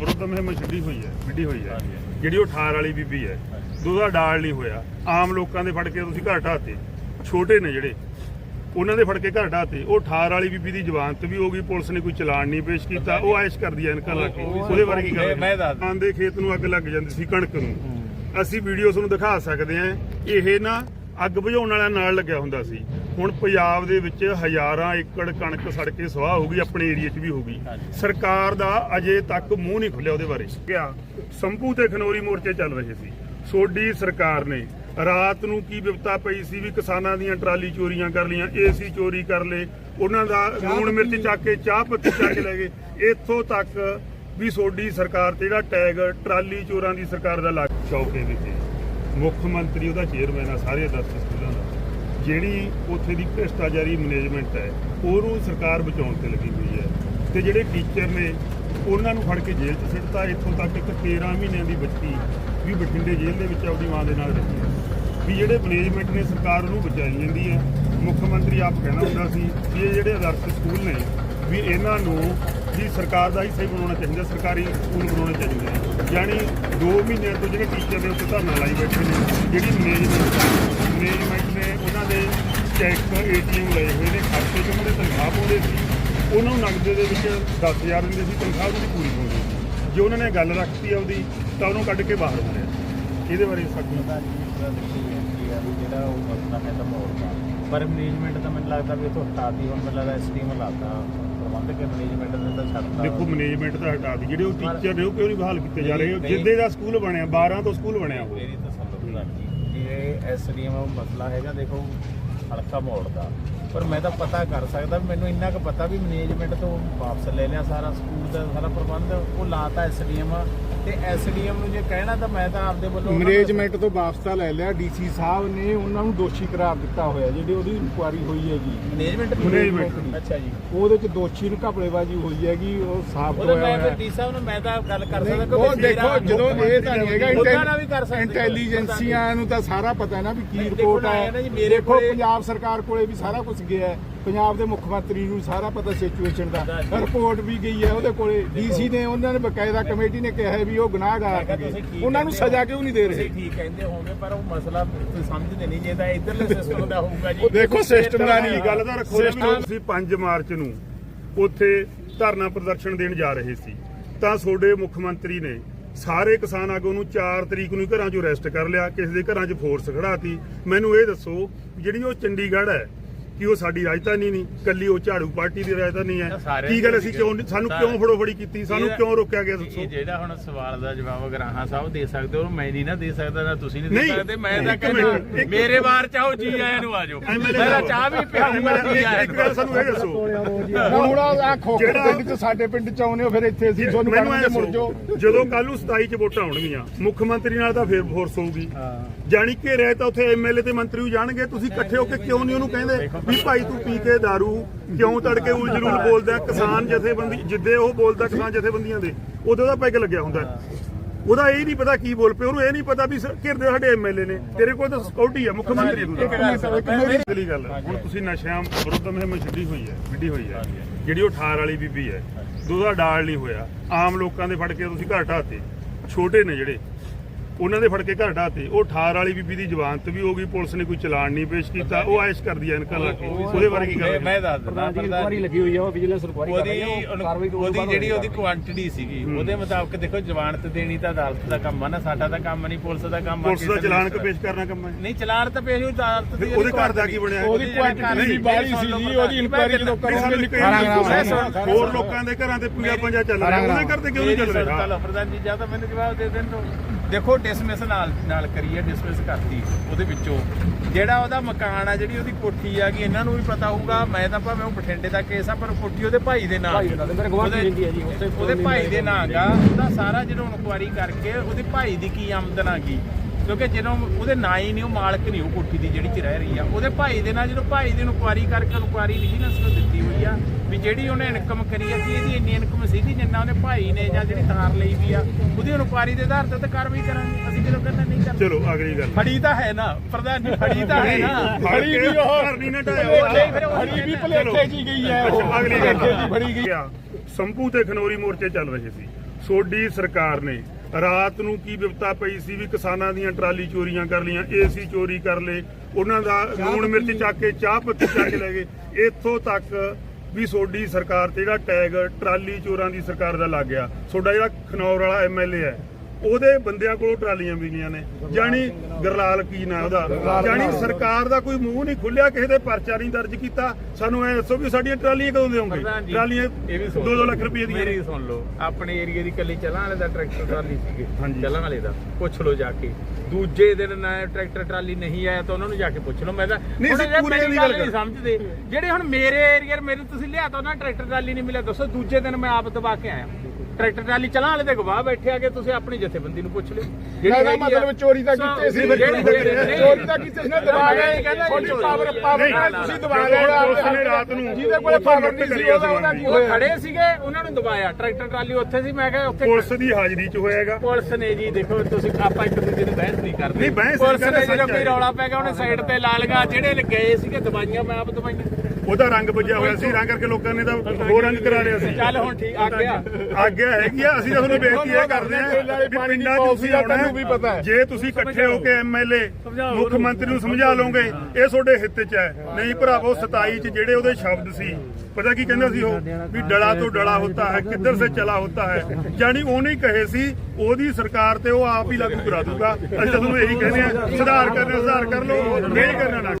ਵਿਰੁੱਧ ਮੁਹਿੰਮ ਛੱਡੀ ਹੋਈ ਹੈ ਵਿੱਢੀ ਹੋਈ ਹੈ। ਜਿਹੜੀ ਉਹ ਠਾਰ ਵਾਲੀ ਬੀਬੀ ਹੈ ਦੁੱਧਾ ਡਾਲ ਨਹੀਂ ਹੋਇਆ। ਆਮ ਲੋਕਾਂ ਦੇ ਫੜ ਕੇ ਤੁਸੀਂ ਘਰ ਢਾਤੇ ਛੋਟੇ ਨੇ ਜਿਹੜੇ। ਉਹਨਾਂ ਦੇ ਫੜ ਕੇ ਘਰ ਢਾਤੇ ਉਹ ਠਾਰ ਵਾਲੀ ਬੀਬੀ ਦੀ ਜ਼ਮਾਨਤ ਵੀ ਹੋ ਗਈ ਪੁਲਿਸ ਨੇ ਕੋਈ ਚਲਾਨ ਨਹੀਂ ਪੇਸ਼ ਕੀਤਾ। ਉਹ ਆਇਸ਼ ਕਰਦੀ ਐ ਇਨਕਾ ਲਾ ਕੇ। ਉਹਦੇ ਬਾਰੇ ਕੀ ਆਂਦੇ ਖੇਤ ਨੂੰ ਅੱਗ ਲੱਗ ਜਾਂਦੀ ਸੀ ਕਣਕ ਨੂੰ। ਅਸੀਂ ਵੀਡੀਓ ਤੁਹਾਨੂੰ ਦਿਖਾ ਸਕਦੇ ਹਾਂ। ਇਹ ਨਾ ਅੱਗ ਬੁਝਾਉਣ ਵਾਲਾ ਨਾਲ ਲੱਗਿਆ ਹੁੰਦਾ ਸੀ। ਹੁਣ ਪੰਜਾਬ ਦੇ ਵਿੱਚ ਹਜ਼ਾਰਾਂ ਏਕੜ ਕਣਕ ਸੜ ਕੇ ਸਵਾਹ ਹੋ ਗਈ ਆਪਣੇ ਏਰੀਆ 'ਚ ਵੀ ਹੋ ਗਈ। ਸਰਕਾਰ ਦਾ ਅਜੇ ਤੱਕ ਮੂੰਹ ਨਹੀਂ ਖੁੱਲਿਆ ਉਹਦੇ ਬਾਰੇ। ਕਿਹਾ ਸੰਭੂ ਤੇ ਖਨੌਰੀ ਮੋਰਚੇ ਚੱਲ ਰਹੇ ਸੀ। ਸੋਡੀ ਸਰਕਾਰ ਨੇ ਰਾਤ ਨੂੰ ਕੀ ਵਿਪਤਾ ਪਈ ਸੀ ਵੀ ਕਿਸਾਨਾਂ ਦੀਆਂ ਟਰਾਲੀ ਚੋਰੀਆਂ ਕਰ ਲੀਆਂ ਏਸੀ ਚੋਰੀ ਕਰ ਲਏ ਉਹਨਾਂ ਦਾ ਲੂਣ ਮਿਰਚ ਚੱਕ ਕੇ ਚਾਹ ਪੱਤੀ ਚੱਕ ਕੇ ਲੈ ਗਏ। ਇੱਥੋਂ ਤੱਕ ਵੀ ਸੋਡੀ ਸਰਕਾਰ ਤੇ ਜਿਹੜਾ ਟੈਗ ਟਰਾਲੀ ਚੋਰਾਂ ਦੀ ਸਰਕਾਰ ਦਾ ਲੱਗ ਚੌਕੇ ਵਿੱਚ ਮੁੱਖ ਮੰਤਰੀ ਉਹਦਾ ਚੇਅਰਮੈਨ ਆ ਸਾਰੇ 10 ਸਕੂਲਾਂ ਦਾ ਜਿਹੜੀ ਉੱਥੇ ਦੀ ਭ੍ਰਿਸ਼ਟਾਚਾਰੀ ਮੈਨੇਜਮੈਂਟ ਹੈ, ਉਹਨੂੰ ਸਰਕਾਰ ਬਚਾਉਣ ਤੇ ਲੱਗੀ ਹੋਈ ਹੈ। ਤੇ ਜਿਹੜੇ ਟੀਚਰ ਨੇ, ਉਹਨਾਂ ਨੂੰ ਫੜ ਕੇ ਜੇਲ੍ਹ 'ਚ ਸਿੱਟਤਾ। ਇੱਥੋਂ ਤੱਕ ਇੱਕ 13 ਮਹੀਨਿਆਂ ਦੀ ਬੱਚੀ ਵੀ ਬਠਿੰਡੇ ਜੇਲ੍ਹ ਦੇ ਵਿੱਚ ਆਪਣੀ ਮਾਂ ਦੇ ਨਾਲ ਰਹੀ ਹੈ। ਵੀ ਜਿਹੜੇ ਮੈਨੇਜਮੈਂਟ ਨੇ, ਸਰਕਾਰ ਉਹਨੂੰ ਬਚਾਈ ਜਾਂਦੀ ਹੈ। ਮੁੱਖ ਮੰਤਰੀ ਆਪ ਕਹਿਣਾ ਹੁੰਦਾ ਸੀ ਕਿ ਇਹ ਜਿਹੜੇ ਆਦਰਸ਼ ਸਕੂਲ ਨੇ ਵੀ ਇਹਨਾਂ ਨੂੰ ਜੀ ਸਰਕਾਰ ਦਾ ਹਿੱਸਾ ਹੀ ਬਣਾਉਣਾ ਚਾਹੀਦਾ, ਸਰਕਾਰੀ ਸਕੂਲ ਬਣਾਉਣੇ ਚਾਹੀਦੇ ਆ। ਯਾਨੀ 2 ਮਹੀਨਿਆਂ ਤੋਂ ਜਿਹੜੇ ਟੀਚਰ ਨੇ ਉੱਥੇ ਧਰਨਾ ਲਾਈ ਬੈਠੇ ਨੇ, ਜਿਹੜੀ ਮੈਨੇਜਮੈਂਟ ਮੈਨੇਜਮੈਂਟ ਨੇ ਉਹਨਾਂ ਦੇ ਚੈੱਕ ਏਟੀਐਮ ਲਏ ਹੋਏ ਨੇ, ਖਾਤੇ 'ਚ ਉਹਨਾਂ ਦੇ ਤਨਖਾਹ ਪਾਉਂਦੇ ਸੀ। ਉਹਨਾਂ ਨੂੰ ਨਗਦ ਦੇ ਵਿੱਚ 10000 ਦਿੰਦੇ ਸੀ, ਤਨਖਾਹ ਉਹਦੀ ਪੂਰੀ ਪਾਉਂਦੇ ਸੀ ਜੇ ਉਹਨਾਂ ਨੇ ਗੱਲ ਰੱਖਤੀ ਆਪਦੀ, ਤਾਂ ਉਹਨੂੰ ਕੱਢ ਕੇ ਬਾਹਰ ਮਾਰਿਆ। ਇਹਦੇ ਬਾਰੇ ਸਾਡੀ ਪਤਾ ਨਹੀਂ ਪੂਰਾ ਦੇਖੀ ਜਿਹੜਾ ਉਹ ਮਸਲਾ ਹੈ ਤਾਂ ਪਰ ਮੈਨੇਜਮੈਂਟ ਤਾਂ ਮੈਨੂੰ ਲੱਗਦਾ ਵੀ ਇਥੋਂ ਹਟਾਤੀ ਹੁਣ ਮੈਨੂੰ ਲੱਗਦਾ ਐਸਟੀਮ ਲਾਤਾ। ਪ੍ਰਬੰਧਕ ਮੈਨੇਜਮੈਂਟ ਨੇ ਤਾਂ ਛੱਡਤਾ ਦੇਖੋ ਮੈਨੇਜਮੈਂਟ ਤਾਂ ਹਟਾ ਦੀ ਜਿਹੜੇ ਉਹ ਟੀਚਰ ਨੇ ਉਹ ਕਿਉਂ ਨਹੀਂ ਬਹਾਲ ਕੀਤੇ ਜਾ ਰਹੇ? ਨਹੀਂ- ਜਿੱਦੇ ਦਾ ਸਕੂਲ ਬਣਿਆ 12 ਤੋਂ ਸਕੂਲ ਬਣਿਆ ਉਹ। ਮੇਰੀ ਤਸੱਲੀ ਕਰਨੀ ਇਹ ਐਸਡੀਐਮ ਮਸਲਾ ਹੈਗਾ ਦੇਖੋ ਹਲਕਾ ਮੋੜਦਾ ਪਰ ਮੈਂ ਤਾਂ ਪਤਾ ਕਰ ਸਕਦਾ ਵੀ ਮੈਨੂੰ ਇੰਨਾ ਕੁ ਪਤਾ ਵੀ ਮੈਨੇਜਮੈਂਟ ਤੋਂ ਵਾਪਸ ਲੈ ਲਿਆ ਸਾਰਾ ਸਕੂਲ ਦਾ ਸਾਰਾ ਪ੍ਰਬੰਧ ਉਹ ਲਾਤਾ ਐਸਡੀਐਮ ਤੇ ਐਸਡੀਐਮ ਨੂੰ ਜੇ ਕਹਿਣਾ ਤਾਂ ਮੈਂ ਤਾਂ ਆਪਦੇ ਵੱਲੋਂ ਉਹਨਾਂ ਨੂੰ- ਮੈਨੇਜਮੈਂਟ ਤੋਂ ਵਾਪਸਾ ਲੈ ਲਿਆ ਡੀਸੀ ਸਾਹਿਬ ਨੇ ਉਹਨਾਂ ਨੂੰ ਦੋਸ਼ੀ ਕਰਾਰ ਦਿੱਤਾ ਹੋਇਆ ਜਿਹੜੀ ਉਹਦੀ ਇਨਕੁਆਰੀ ਹੋਈ ਹੈਗੀ। Management management. ਅੱਛਾ ਜੀ। ਉਹਦੇ ਚ ਦੋਸ਼ੀ ਨੂੰ ਘਪਲੇਬਾਜ਼ੀ ਹੋਈ ਹੈਗੀ ਉਹ ਉਹਦੇ ਹੋਇਆ ਮੈਂ ਹੋਇਆ। ਫਿਰ ਡੀ ਸਾਹਿਬ ਨੂੰ ਮੈਂ ਤਾਂ ਗੱਲ ਕਰ ਸਕਦਾ ਨਹੀਂ, ਉਹ ਦੇਖੋ ਜਦੋਂ ਇਹ ਤਾਂ ਨਹੀਂ ਹੈਗਾ ਉਹਦਾ ਨਾਲ ਵੀ ਕਰ ਸਕਦੇ ਇੰਟੈਲੀਜੈਂਸੀਆਂ ਨੂੰ ਤਾਂ ਸਾਰਾ ਪਤਾ ਹੈ ਨਾ ਵੀ ਕੀ ਨਹੀਂ, ਰਿਪੋਰਟ ਨਾ ਹੈ। ਇਹ ਨਾ ਜੀ, ਮੇਰੇ ਦੇਖੋ ਕੋਲੇ- ਪੰਜਾਬ ਸਰਕਾਰ ਕੋਲੇ ਵੀ ਸਾਰਾ ਕੁਝ ਗਿਆ ਹੈ। ਪੰਜਾਬ ਦੇ ਮੁੱਖ ਮੰਤਰੀ ਨੂੰ ਸਾਰਾ ਪਤਾ ਸਿਚੁਏਸ਼ਨ ਦਾ। ਰਿਪੋਰਟ ਵੀ ਗਈ ਹੈ ਉਹਦੇ ਕੋਲੇ। ਡੀਸੀ ਨੇ ਉਹਨਾਂ ਨੇ ਬਕਾਇਦਾ ਕਮੇਟੀ ਨੇ ਕਿਹਾ ਹੈ ਵੀ ਉਹ ਗੁਨਾਹਗਾਰ ਨੇ। ਉਹਨਾਂ ਨੂੰ ਸਜ਼ਾ। ਕਿਉਂ ਨਹੀਂ ਦੇ ਰਹੇ? ਤੁਸੀਂ ਠੀਕ ਕਹਿੰਦੇ ਹੋਗੇ ਪਰ ਉਹ ਮਸਲਾ ਤੁਸੀਂ ਸਮਝਦੇ ਨਹੀਂ। ਜੇ ਤਾਂ ਇਧਰਲੇ ਸਿਸਟਮ ਦਾ ਹੋਊਗਾ ਜੀ। ਦੇਖੋ ਸਿਸਟਮ ਦਾ ਨਹੀਂ। ਗੱਲ ਤਾਂ ਰੱਖੋ ਨਾ ਵੀ ਤੁਸੀਂ 5 ਮਾਰਚ ਨੂੰ ਉੱਥੇ ਧਰਨਾ ਪ੍ਰਦਰਸ਼ਨ ਦੇਣ ਜਾ ਰਹੇ ਸੀ। ਤਾਂ ਤੁਹਾਡੇ ਮੁੱਖ ਮੰਤਰੀ ਨੇ ਸਾਰੇ ਕਿਸਾਨ ਆਗੂ ਨੂੰ 4 ਤਰੀਕ ਨੂੰ ਹੀ ਘਰਾਂ 'ਚੋਂ ਅਰੈਸਟ ਕਰ ਲਿਆ। ਕਿਸੇ ਦੇ ਘਰਾਂ 'ਚ ਫੋਰਸ ਖੜਾਤੀ ਮੈਨੂੰ ਇਹ ਦੱਸੋ ਜਿਹੜੀ ਉਹ ਚੰਡੀਗੜ੍ਹ ਹੈ ਕਿ ਉਹ ਸਾਡੀ ਰਾਜਧਾਨੀ ਨਹੀਂ ਕੱਲੀ ਉਹ ਝਾੜੂ ਪਾਰਟੀ ਦੀ ਰਾਜਧਾਨੀ ਹੈ। ਕੀ ਗੱਲ ਅਸੀਂ ਕਿਉਂ ਸਾਨੂੰ ਕਿਉਂ ਫੜੋਫੜੀ ਕੀਤੀ? ਸਾਨੂੰ ਕਿਉਂ ਰੋਕਿਆ ਗਿਆ ਦੱਸੋ? ਇਹ ਜਿਹੜਾ ਹੁਣ ਸਵਾਲ ਦਾ ਜਵਾਬ ਗਰਾਹਾਂ ਸਾਹਿਬ ਦੇ ਸਕਦੇ ਹੋ ਮੈਂ ਨਹੀਂ ਨਾ ਦੇ ਸਕਦਾ ਨਾ ਤੁਸੀਂ ਨਹੀਂ ਦੇ ਸਕਦੇ ਮੈਂ ਤਾਂ ਕਹਿੰਦਾ ਮੇਰੇ ਵਾਰ ਚਾਹੋ ਜੀ ਆਇਆਂ ਨੂੰ ਆਜੋ ਮੇਰਾ ਚਾਹ ਵੀ ਪਿਆਉਂਗਾ ਜੀ ਆਇਆਂ ਇੱਕ ਗੱਲ ਸਾਨੂੰ ਇਹ ਦੱਸੋ। ਹੁਣ ਆ ਖੋਖ ਜਿਹੜਾ- ਪਿੰਡ ਚ ਸਾਡੇ ਪਿੰਡ ਚ ਆਉਨੇ ਹੋ ਫਿਰ ਇੱਥੇ ਅਸੀਂ ਤੁਹਾਨੂੰ ਕਹਿੰਦੇ ਮੁੜ ਜਾਓ ਜਦੋਂ ਕੱਲ ਨੂੰ 27 ਚ ਵੋਟਾਂ ਆਉਣਗੀਆਂ ਮੁੱਖ ਮੰਤਰੀ ਨਾਲ ਤਾਂ ਫੇਰ ਫੋਰਸ ਹੋਊਗੀ। ਜਾਣੀ ਕਿ ਰਹਿ ਤਾਂ ਉੱਥੇ ਐਮਐਲਏ ਤੇ ਮੰਤਰੀ ਵੀ ਜਾਣਗੇ ਤੁਸੀਂ ਇਕੱਠੇ ਹੋ ਕੇ ਕਿਉਂ ਨਹੀਂ ਉਹਨੂੰ ਕਹਿੰਦੇ? ਵੀ ਭਾਈ ਤੂੰ ਪੀ ਕੇ दारू ਕਿਉਂ ਤੜਕੇ ਉਲਝ ਰੂਲ ਬੋਲਦਾ ਕਿਸਾਨ ਜਥੇਬੰਦੀ ਜਿੱਦੇ ਉਹ ਬੋਲਦਾ ਕਿਸਾਨ ਜਥੇਬੰਦੀਆਂ ਦੇ ਉਦੋਂ ਦਾ ਪੈਗ ਲੱਗਿਆ ਹੁੰਦਾ ਉਹਦਾ ਇਹ ਨਹੀਂ ਪਤਾ ਕੀ ਬੋਲ ਪਏ ਉਹਨੂੰ ਇਹ ਨਹੀਂ ਪਤਾ ਵੀ ਘਿਰਦੇ ਸਾਡੇ ਐਮਐਲਏ ਨੇ ਤੇਰੇ ਕੋਲ ਤਾਂ ਸਿਕਿਉਰਿਟੀ ਹੈ ਮੁੱਖ ਮੰਤਰੀ ਤੂੰ ਇੱਕ ਗੱਲ ਸੁਣੋ, ਮੈਂ- ਮੈਂ- ਅਗਲੀ ਗੱਲ ਹੁਣ ਤੁਸੀਂ ਨਸ਼ਿਆਂ ਵਿਰੁੱਧ ਮੁਹਿੰਮ ਛੱਡੀ ਹੋਈ ਹੈ ਵਿੱਢੀ ਹੋਈ ਹੈ ਜਿਹੜੀ ਉਹ ਠਾਰ ਵਾਲੀ ਬੀਬੀ ਹੈ ਦੁੱਧਾ ਡਾਲ ਨਹੀਂ ਹੋਇਆ ਆਮ ਲੋਕਾਂ ਦੇ ਫੜ ਕੇ ਤੁਸੀਂ ਘਰ ਢਾਤੇ ਛੋਟੇ ਨੇ ਜਿਹੜੇ ਉਹਨਾਂ ਦੇ ਫੜ ਕੇ ਘਰ ਢਾਤੇ ਉਹ ਠਾਰ ਵਾਲੀ ਬੀਬੀ ਦੀ ਜ਼ਮਾਨਤ ਵੀ ਹੋ ਗਈ ਪੁਲਿਸ ਨੇ ਕੋਈ ਚਲਾਨ ਨਹੀਂ ਪੇਸ਼ ਕੀਤਾ। ਉਹ ਆਇਸ਼ ਕਰਦੀ ਐ ਇਨਕਾ ਲਾ ਕੇ। ਉਹਦੇ ਬਾਰੇ ਕੀ ਗੱਲ ਮੈਂ ਦੱਸ ਦਿੰਦਾ ਇਨਕੁਆਰੀ ਲੱਗੀ ਹੋਈ ਆ ਉਹ ਵਿਜੀਲੈਂਸ ਇਨਕੁਆਰੀ ਕਰ ਰਹੀ ਉਹਦੀ ਹੈ ਤੋਂ ਉਹਦੀ ਜਿਹੜੀ ਉਹਦੀ। ਕੁਆਂਟੀਟੀ ਸੀਗੀ ਉਹਦੇ ਮੁਤਾਬਕ ਦੇਖੋ ਜ਼ਮਾਨਤ ਦੇਣੀ ਤਾਂ ਅਦਾਲਤ ਦਾ ਕੰਮ ਆ ਨਾ ਸਾਡਾ ਤਾਂ ਕੰਮ ਨਹੀਂ ਪੁਲਿਸ ਦਾ ਕੰਮ ਆ ਪੁਲਿਸ ਦਾ ਚਲਾਨ ਪੇਸ਼ ਕਰਨਾ ਕੰਮ ਹੈ ਨਹੀਂ ਚਲਾਨ ਤਾਂ ਪੇਸ਼ ਹੋਈ ਅਦਾਲਤ ਦੀ ਉਹਦੇ ਘਰ ਦਾ ਕੀ ਬਣਿਆ? ਉਹਦੀ ਕੁਆਂਟੀਟੀ ਦੀ ਬਾਹਰੀ ਸੀ ਜੀ ਉਹਦੀ ਇਨਕੁਆਰੀ ਜਦੋਂ ਕਰੋਗੇ ਹੋਰ ਲੋਕਾਂ ਦੇ ਘਰਾਂ ਤੇ ਪੂਜਾ ਪੰਜਾ ਚੱਲ ਰਿਹਾ। ਉਹਦੇ ਘਰ ਤੇ ਕਿਉਂ ਨਹੀਂ ਚੱਲ ਰਿਹਾ? ਚਲੋ ਪ੍ਰਧਾਨ ਜੀ ਜਾਂ ਤਾਂ ਮੈਨੂੰ ਜਵਾਬ ਦੇ ਦੇਣ ਦਿਓ। ਦੇਖੋ ਡਿਸਮਿਸ ਨਾਲ ਨਾਲ ਕਰੀਏ ਡਿਸਮਿਸ ਕਰਤੀ ਉਹਦੇ ਵਿੱਚੋਂ। ਜਿਹੜਾ ਉਹਦਾ ਮਕਾਨ ਆ ਜਿਹੜੀ ਉਹਦੀ ਕੋਠੀ ਆ ਕਿ ਇਹਨਾਂ ਨੂੰ ਵੀ ਪਤਾ ਹੋਊਗਾ ਮੈਂ ਤਾਂ ਭਾਵੇਂ ਉਹ ਬਠਿੰਡੇ ਦਾ ਕੇਸ ਆ ਪਰ ਕੋਠੀ ਉਹਦੇ ਭਾਈ ਦੇ ਨਾਂ ਭਾਈ ਦੇ ਨਾਂ ਤੇ, ਮੇਰੇ ਗੁਆਂਢੀ ਉਹਦੇ- ਰਹਿੰਦੀ ਹੈ ਜੀ, ਉੱਥੇ ਉਹਦੇ ਭਾਈ ਦੇ ਨਾਂ ਗਾ। ਉਹਦਾ ਸਾਰਾ ਜਦੋਂ ਇਨਕੁਆਰੀ ਕਰਕੇ ਉਹਦੇ ਭਾਈ ਦੀ ਕੀ ਆਮਦਨ ਆ ਗਈ। ਕਿਉਂਕਿ ਜਦੋਂ ਉਹਦੇ ਨਾਂ ਹੀ ਨਹੀਂ ਉਹ ਮਾਲਕ ਨਹੀਂ ਉਹ ਕੋਠੀ ਦੀ ਜਿਹੜੀ ਚ ਰਹਿ ਰਹੀ ਆ। ਉਹਦੇ ਭਾਈ ਦੇ ਨਾਲ ਜਦੋਂ ਭਾਈ ਦੀ ਇਨਕੁਆਰੀ ਕਰਕੇ ਇਨਕੁਆਰੀ ਵਿਜੀਲੈਂਸ ਨੂੰ ਦਿੱਤੀ ਹੋਈ ਆ ਵੀ ਜਿਹੜੀ ਉਹਨੇ ਇਨਕਮ ਕਰੀ ਆ ਕਿ ਇਹਦੀ ਇੰਨੀ ਇਨਕਮ ਸੀਗੀ ਜਿੰਨਾ ਉਹਨੇ ਭਾਈ ਨੇ ਜਾਂ ਜਿਹੜੀ ਥਾਰ ਲਈ ਵੀ ਆ ਉਹਦੀ ਇਨਕੁਆਰੀ ਦੇ ਆਧਾਰ ਤੇ ਤਾਂ ਕਾਰਵਾਈ ਕਰਾਂਗੇ। ਅਸੀਂ ਕਿਉਂ ਕਹਿੰਦੇ ਨਹੀਂ ਕਰਦੇ। ਚਲੋ ਅਗਲੀ ਗੱਲ। ਫੜੀ ਤਾਂ ਹੈ ਨਾ ਪ੍ਰਧਾਨ ਜੀ ਫੜੀ ਤਾਂ ਹੈ ਨਾ। ਫੜੀ ਵੀ ਉਹ। ਘਰ ਨਹੀਂ ਨਾ ਉਹ ਫੜੀ ਵੀ ਭਲੇਖੇ ਜੀ ਗਈ ਹੈ ਉਹ ਅਗਲੀ ਗੱਲ। ਫੜੀ ਗਈ ਸੰਭੂ ਤੇ ਖਨੌਰੀ ਮੋਰਚੇ ਚੱਲ ਰਹੇ ਸੀ। ਸੋਡੀ ਸਰਕਾਰ ਨੇ ਰਾਤ ਨੂੰ ਕੀ ਵਿਪਤਾ ਪਈ ਸੀ ਵੀ ਕਿਸਾਨਾਂ ਦੀਆਂ ਟਰਾਲੀ ਚੋਰੀਆਂ ਕਰ ਲੀਆਂ ਏਸੀ ਚੋਰੀ ਕਰ ਲਏ ਉਹਨਾਂ ਦਾ ਲੂਣ ਮਿਰਚ ਚੱਕ ਕੇ ਚਾਹ ਪੱਤੀ ਚੱਕ ਕੇ ਲੈ ਗਏ। ਇੱਥੋਂ ਤੱਕ ਵੀ ਸੋਡੀ ਸਰਕਾਰ ਤੇ ਜਿਹੜਾ ਟੈਗ ਟਰਾਲੀ ਚੋਰਾਂ ਦੀ ਸਰਕਾਰ ਦਾ ਲੱਗ ਗਿਆ। ਸੋਡਾ ਜਿਹੜਾ ਖਨੌਰ ਵਾਲਾ ਐਮਐਲਏ ਹੈ ਉਹਦੇ ਬੰਦਿਆਂ ਕੋਲ ਟਰਾਲੀਆਂ ਵੀ ਗਈਆਂ ਨੇ। ਜਾਣੀ ਗਰਲਾਲ ਕੀ ਨਾਂ ਉਹਦਾ? ਜਾਣੀ ਸਰਕਾਰ ਦਾ ਕੋਈ ਮੂੰਹ ਨਹੀਂ ਖੁੱਲਿਆ ਕਿਸੇ ਦੇ ਪਰਚਾ ਨਹੀਂ ਦਰਜ ਕੀਤਾ। ਸਾਨੂੰ ਐ ਦੱਸੋ ਵੀ ਸਾਡੀਆਂ ਟਰਾਲੀਆਂ ਕਦੋਂ ਦੇਵੋਗੇ ਟਰਾਲੀਆਂ ਇਹ ਵੀ ਸੁਣ 2-2 ਲੱਖ ਰੁਪਏ ਦੀਆਂ ਮੇਰੀ ਸੁਣ ਲਓ। ਆਪਣੇ ਏਰੀਆ ਦੀ ਕੱਲੀ ਚਲਾਂ ਵਾਲੇ ਦਾ ਟਰੈਕਟਰ ਟਰਾਲੀ ਸੀਗੇ। ਹਾਂਜੀ। ਚਲਾਂ ਵਾਲੇ ਦਾ। ਪੁੱਛ ਲਓ ਜਾ ਕੇ। ਦੂਜੇ ਦਿਨ ਨਾ ਟਰੈਕਟਰ ਟਰਾਲੀ ਨਹੀਂ ਆਇਆ ਤਾਂ ਉਹਨਾਂ ਨੂੰ ਜਾ ਕੇ ਪੁੱਛ ਲਓ। ਮੈਂ ਤਾਂ ਨਹੀਂ, ਅਸੀਂ ਪੂਰੇ ਦੀ ਗੱਲ ਗੱਲ ਨਹੀਂ ਸਮਝਦੇ। ਜਿਹੜੇ ਹੁਣ ਮੇਰੇ ਏਰੀਆ ਮੇਰੇ ਤੁਸੀਂ ਲਿਆ ਤਾਂ ਉਹਨਾਂ ਟਰੈਕਟਰ ਟਰਾਲੀ ਨਹੀਂ ਮਿਲਿਆ। ਦੱਸੋ ਦੂਜੇ ਦਿਨ ਮੈਂ ਆਪ ਦਬਾ ਕੇ ਆਇਆ। ਟਰੈਕਟਰ ਟਰਾਲੀ ਚਲਾਂ ਵਾਲੇ ਦੇ ਗਵਾਹ ਬੈਠੇ ਆ ਕੇ ਤੁਸੀਂ ਆਪਣੀ ਜਥੇਬੰਦੀ ਨੂੰ ਪੁੱਛ ਲਿਓ। ਹੈਗੀ ਆ- ਮਤਲਬ ਚੋਰੀ ਤਾਂ ਕੀਤੇ ਸੀ ਜਿਹੜੀ- ਜਿਹੜੀ- ਚੋਰੀ ਤਾਂ ਕੀਤੇ ਸੀ ਨਾ ਦਬਾ ਗਏ ਤੁਹਾਡੀ। ਪਾਵਰ ਪਾਵਰ ਨਾਲ ਤੁਸੀਂ ਦਬਾ ਗਏ ਪੁਲਿਸ ਨੇ ਰਾਤ ਨੂੰ ਜਿਹਦੇ ਕੋਲੇ ਪਾਵਰ ਨਹੀਂ ਸੀ ਉਹਦਾ ਉਹਦਾ ਕੀ ਉਹ ਹੋਇਆ ਖੜੇ ਸੀਗੇ ਉਹਨਾਂ ਨੂੰ ਦਬਾਇਆ। ਟਰੈਕਟਰ ਟਰਾਲੀ ਉੱਥੇ ਸੀ ਮੈਂ ਕਿਹਾ ਉੱਥੇ ਪੁਲਿਸ ਦੀ ਹਾਜ਼ਰੀ 'ਚ ਹੋਇਆਗਾ। ਪੁਲਿਸ ਨੇ ਜੀ ਦੇਖੋ ਤੁਸੀਂ ਆਪਾਂ ਇੱਕ ਦੂਜੇ ਨੂੰ ਬਹਿਸ ਨਹੀਂ ਕਰਦੇ। ਨਹੀਂ, ਬਹਿਸ ਨਹੀਂ ਪੁਲਿਸ ਨੇ ਜਦੋਂ ਸੱਚ ਕੋਈ। ਰੌਲਾ ਪੈ ਗਿਆ ਉਹਨੇ ਸਾਈਡ ਤੇ ਲਾ ਲਗਾ। ਜਿਹੜੇ ਗਏ ਸੀਗੇ ਦਵਾਈਆਂ ਮੈਂ ਆਪ ਦਵਾਈਆਂ। ਉਹਦਾ ਰੰਗ ਵੱਜਿਆ ਹੋਇਆ ਸੀ ਰੰਗ ਕਰਕੇ ਲੋਕਾਂ ਨੇ ਤਾਂ ਹੋਰ ਰੰਗ ਕਰਾ ਲਿਆ ਸੀ। ਚੱਲ ਹੁਣ ਠੀਕ ਆ ਗਿਆ। ਆਗਿਆ ਹੈਗੀ ਆ ਅਸੀਂ ਤਾਂ ਤੁਹਾਨੂੰ ਬੇਨਤੀ ਇਹ ਕਰਦੇ ਆ ਵੀ ਪਿੰਡਾਂ 'ਚ ਤੁਸੀਂ ਆਉਣਾ ਤੁਹਾਨੂੰ ਵੀ ਪਤਾ ਹੈ। ਜੇ ਤੁਸੀਂ ਇਕੱਠੇ ਹੋ ਕੇ ਐਮਐਲਏ ਮੁੱਖ ਮੰਤਰੀ ਨੂੰ ਸਮਝਾ ਲਓਗੇ ਇਹ ਤੁਹਾਡੇ ਹਿੱਤ 'ਚ ਹੈ। ਨਹੀਂ ਭਰਾਵੋ 27 'ਚ ਜਿਹੜੇ ਉਹਦੇ ਸ਼ਬਦ ਸੀ ਪਤਾ ਕੀ ਕਹਿੰਦਾ ਸੀ ਉਹ? ਵੀ ਡਲਾ ਤੋਂ ਡਲਾ ਹੁੰਦਾ ਹੈ ਕਿੱਧਰ ਸੇ ਚਲਾ ਹੁੰਦਾ ਹੈ। ਜਾਨੀ ਉਹਨੇ ਕਹੇ ਸੀ ਉਹਦੀ ਸਰਕਾਰ ਤੇ ਉਹ ਆਪ ਹੀ ਲਾਗੂ ਕਰਾ ਦੂਗਾ। ਅਸੀਂ ਤੁਹਾਨੂੰ ਇਹੀ ਕਹਿੰਦੇ ਆ ਸੁਧਾਰ ਕਰਨਾ ਸੁਧਾਰ ਕਰ ਲਓ ਨਹੀਂ ਕਰਨਾ